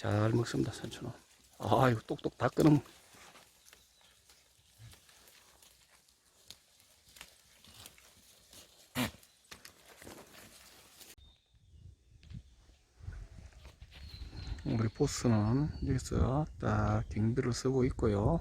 잘 먹습니다, 산천어. 아, 이거 똑똑 다 끊으면. 우리 보스는 여기서 딱 경비를 쓰고 있고요.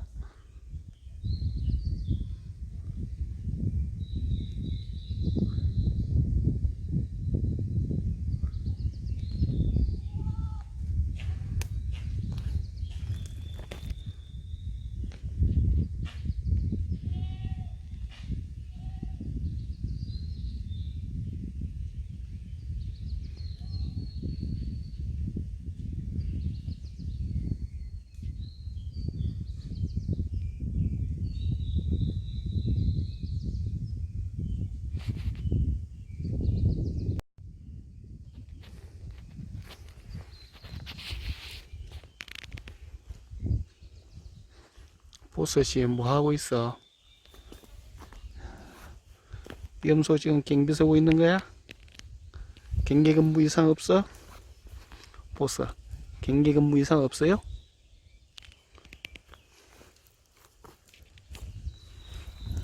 보스씨 뭐 하고 있어? 염소 지금 경비 서고 있는 거야? 경계 근무 이상 없어? 보스 경계 근무 이상 없어요?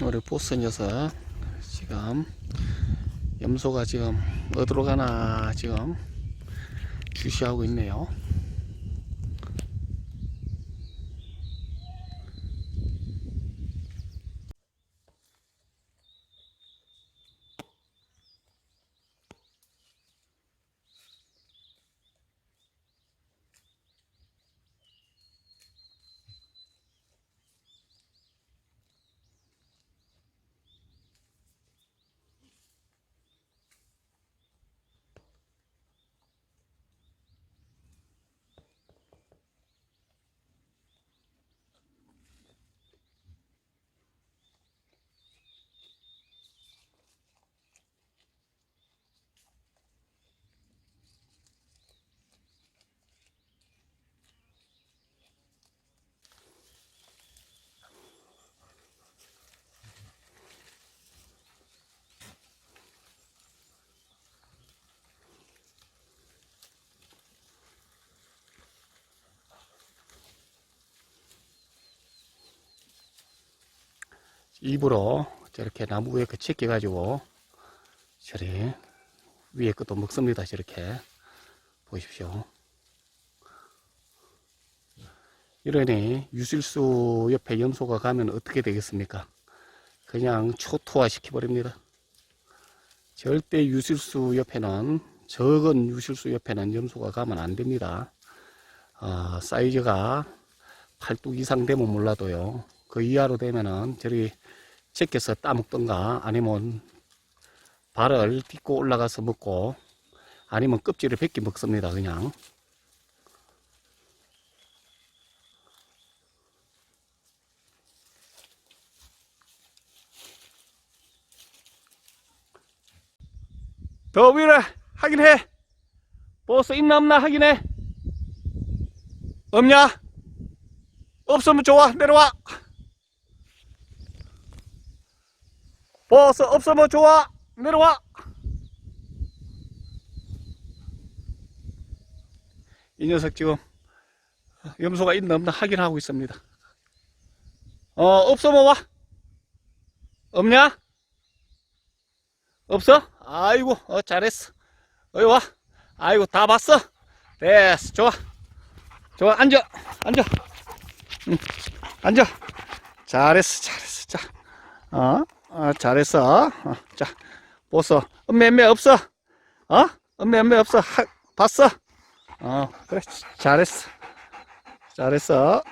우리 보스 녀석 지금 염소가 지금 어디로 가나 지금 주시하고 있네요. 일부러 저렇게 나무 위에 그 che겨 가지고 저리 위에 것도 먹습니다. 저렇게. 보십시오. 이러니 유실수 옆에 염소가 가면 어떻게 되겠습니까? 그냥 초토화 시켜버립니다. 절대 유실수 옆에는 적은 유실수 옆에는 염소가 가면 안 됩니다. 어, 사이즈가 팔뚝 이상 되면 몰라도요 그 이하로 되면은 저리 제껴서 따먹던가 아니면 발을 딛고 올라가서 먹고 아니면 껍질을 벗겨 먹습니다 그냥. 더 위로 확인해. 버스 있나 없나 확인해. 없냐? 없으면 좋아 내려와 버스 없으면 좋아. 내려와. 이 녀석 지금 염소가 있나 없나 확인하고 있습니다. 어 없으면 와. 없냐? 없어? 아이고 어 잘했어. 어이 와. 아이고 다 봤어? 됐어. 좋아. 좋아 앉아. 앉아. 응, 앉아. 잘했어 잘했어. 자 어? 아, 잘했어. 어, 자, 보소. 엄매, 엄매 없어. 어? 엄매, 엄매 없어. 하, 봤어? 어, 그래. 잘했어. 잘했어.